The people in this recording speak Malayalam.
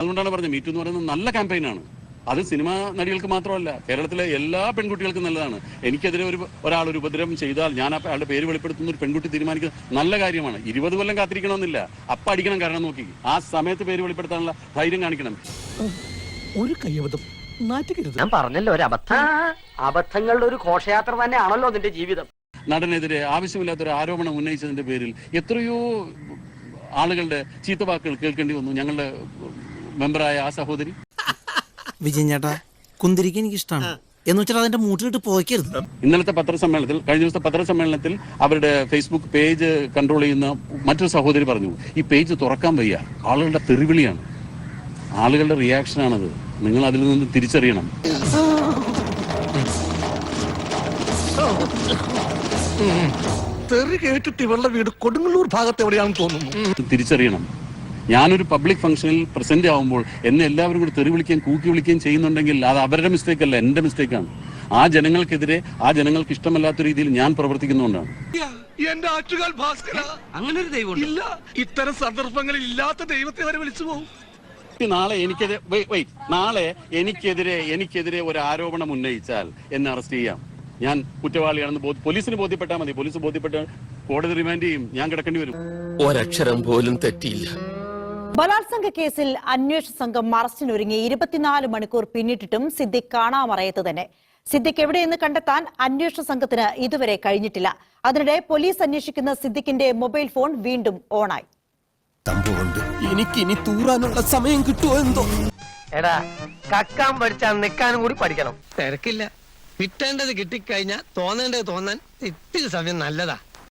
അതുകൊണ്ടാണ് പറഞ്ഞത് മീറ്റു എന്ന് പറയുന്നത് നല്ല ക്യാമ്പയിനാണ് അത് സിനിമാ നടികൾക്ക് മാത്രമല്ല കേരളത്തിലെ എല്ലാ പെൺകുട്ടികൾക്കും നല്ലതാണ്. എനിക്കെതിരെ ഒരു ഒരാൾ ഒരു ഉപദ്രവം ചെയ്താൽ ഞാൻ ആ അയാളുടെ പേര് വെളിപ്പെടുത്തുന്ന ഒരു പെൺകുട്ടി തീരുമാനിക്കുന്നത് നല്ല കാര്യമാണ്. ഇരുപത് കൊല്ലം കാത്തിരിക്കണമെന്നില്ല. അപ്പ അടിക്കണം കാരണം നോക്കി. ആ സമയത്ത് പേര് വെളിപ്പെടുത്താനുള്ള ധൈര്യം കാണിക്കണം. ഒരു കയ്യബദ്ധം. ഞാൻ പറഞ്ഞല്ലോ ഒരു അബദ്ധം. അബദ്ധങ്ങളുടെ ഒരു ഘോഷയാത്ര തന്നെയാണല്ലോ നിന്റെ ജീവിതം. നടനെതിരെ ആവശ്യമില്ലാത്തൊരു ആരോപണം ഉന്നയിച്ചതിന്റെ പേരിൽ എത്രയോ ആളുകളുടെ ചീത്തവാക്കുകൾ കേൾക്കേണ്ടി വന്നു. ഞങ്ങളുടെ മെമ്പറായ ആ സഹോദരി? വിജയൻ ചേട്ടാ കുന്തിരിക്ക എനിക്ക് ഇഷ്ടമാണ് എന്ന് വെച്ചാൽ അതിന്റെ മൂട്ടിലിട്ട് പോയിക്കരുത് ഇന്നലത്തെ പത്രസമ്മേളനത്തിൽ കഴിഞ്ഞ ദിവസത്തെ പത്രസമ്മേളനത്തിൽ അവരുടെ ഫേസ്ബുക്ക് പേജ് കൺട്രോൾ ചെയ്യുന്ന മറ്റൊരു സഹോദരി പറഞ്ഞു ഈ പേജ് തുറക്കാൻ വയ്യ. ആളുകളുടെ തെറിവിളിയാണ്. ആളുകളുടെ റിയാക്ഷനാണത് നിങ്ങൾ അതിൽ നിന്ന് തിരിച്ചറിയണം. തെറി കേട്ടിട്ട് ഇവളുടെ വീട് കൊടുങ്ങല്ലൂർ ഭാഗത്ത് എവിടെയാണെന്ന് തോന്നുന്നു. തിരിച്ചറിയണം. ഞാനൊരു പബ്ലിക് ഫംഗ്ഷനിൽ പ്രസന്റ് ആവുമ്പോൾ എന്നെ എല്ലാവരും കൂടി തെറി വിളിക്കുകയും കൂക്കി വിളിക്കുകയും ചെയ്യുന്നുണ്ടെങ്കിൽ അത് അവരുടെ മിസ്റ്റേക്ക് അല്ല എന്റെ മിസ്റ്റേക്കാണ് ആ ജനങ്ങൾക്കെതിരെ ആ ജനങ്ങൾക്ക് ഇഷ്ടമല്ലാത്ത രീതിയിൽ ഞാൻ പ്രവർത്തിക്കുന്നുകൊണ്ടാണ് എന്റെ ആറ്റുകാൽ ഭാസ്കര. അങ്ങനെ ഒരു ദൈവം ഇല്ല ഇത്തരം സന്ദർഭങ്ങളിൽ ഇല്ലാത്ത ദൈവത്തെ വരെ വിളിച്ചു പോകും നാളെ എനിക്കെതിരെ വെയിറ്റ് wait. നാളെ എനിക്കെതിരെ എനിക്കെതിരെ ഒരു ആരോപണം ഉന്നയിച്ചാൽ എന്നെ അറസ്റ്റ് ചെയ്യാം. ഞാൻ കുറ്റവാളിയാണെന്ന് പോലീസിന് ബോധ്യപ്പെട്ടാൽ മതി. പോലീസ് ബോധ്യപ്പെട്ട കോടതി റിമാൻഡ് ചെയ്യും. ഞാൻ കിടക്കേണ്ടി വരും. ഒരക്ഷരം പോലും തെറ്റിയില്ല. ബലാത്സംഗ കേസിൽ അന്വേഷണ സംഘം അറസ്റ്റിനൊരുങ്ങി ഇരുപത്തിനാല് മണിക്കൂർ പിന്നിട്ടിട്ടും സിദ്ദിഖ് കാണാമറയത്ത് തന്നെ. സിദ്ദിഖ് എവിടെയെന്ന് കണ്ടെത്താൻ അന്വേഷണ സംഘത്തിന് ഇതുവരെ കഴിഞ്ഞിട്ടില്ല. അതിനിടെ പോലീസ് അന്വേഷിക്കുന്ന സിദ്ദിഖിന്റെ മൊബൈൽ ഫോൺ വീണ്ടും ഓണായി. തമ്പുകൊണ്ട് എനിക്ക് ഇനി തൂറാനുള്ള സമയം കിട്ടുമോ എന്തോ? എടാ കക്കാൻ പഠിച്ചാൽ നിൽക്കാനും കൂടി പഠിക്കണം. തിരക്കില്ല. കിട്ടേണ്ടത് കിട്ടിക്കഴിഞ്ഞാൽ തോന്നേണ്ടത് തോന്നാൻ ഇത്തിരി സമയം നല്ലതാ.